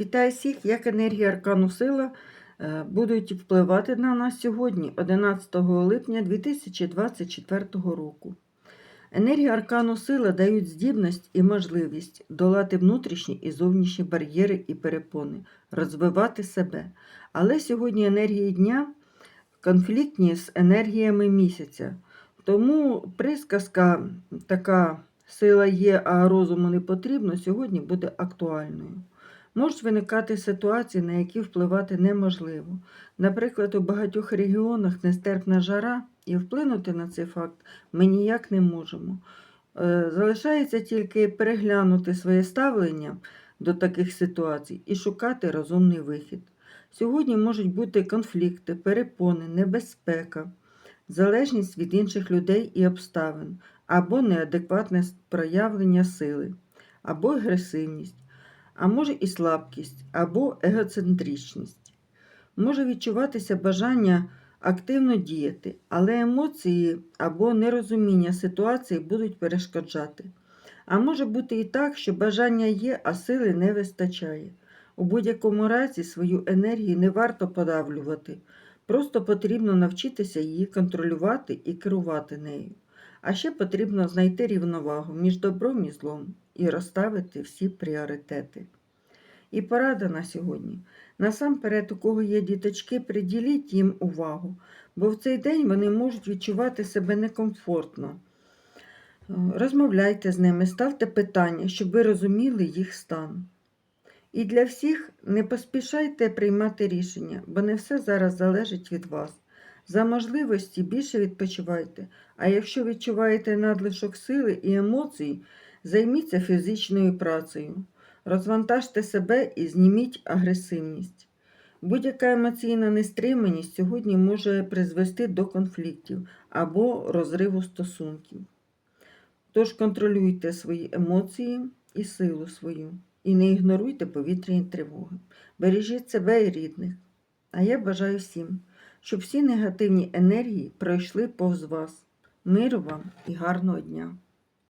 Вітаю всіх, як енергія аркану сила е, будуть впливати на нас сьогодні, 11 липня 2024 року. Енергія аркану сила дають здібність і можливість долати внутрішні і зовнішні бар'єри і перепони, розвивати себе. Але сьогодні енергії дня конфліктні з енергіями місяця. Тому присказка така сила є, а розуму не потрібно, сьогодні буде актуальною. Можуть виникати ситуації, на які впливати неможливо. Наприклад, у багатьох регіонах нестерпна жара, і вплинути на цей факт ми ніяк не можемо. Е, Залишається тільки переглянути своє ставлення до таких ситуацій і шукати розумний вихід. Сьогодні можуть бути конфлікти, перепони, небезпека, залежність від інших людей і обставин, або неадекватне проявлення сили, або агресивність а може і слабкість або егоцентричність. Може відчуватися бажання активно діяти, але емоції або нерозуміння ситуації будуть перешкоджати. А може бути і так, що бажання є, а сили не вистачає. У будь-якому разі свою енергію не варто подавлювати, просто потрібно навчитися її контролювати і керувати нею. А ще потрібно знайти рівновагу між добром і злом і розставити всі пріоритети. І порада на сьогодні. Насамперед, у кого є діточки, приділіть їм увагу, бо в цей день вони можуть відчувати себе некомфортно. Е, Розмовляйте з ними, ставте питання, щоб ви розуміли їх стан. І для всіх не поспішайте приймати рішення, бо не все зараз залежить від вас. За можливості більше відпочивайте, а якщо відчуваєте надлишок сили і емоцій, займіться фізичною працею. Розвантажте себе і зніміть агресивність. Будь-яка емоційна нестриманість сьогодні може призвести до конфліктів або розриву стосунків. Тож контролюйте свої емоції і силу свою, і не ігноруйте повітряні тривоги. Бережіть себе і рідних. А я бажаю всім, щоб всі негативні енергії пройшли повз вас. Миру вам і гарного дня!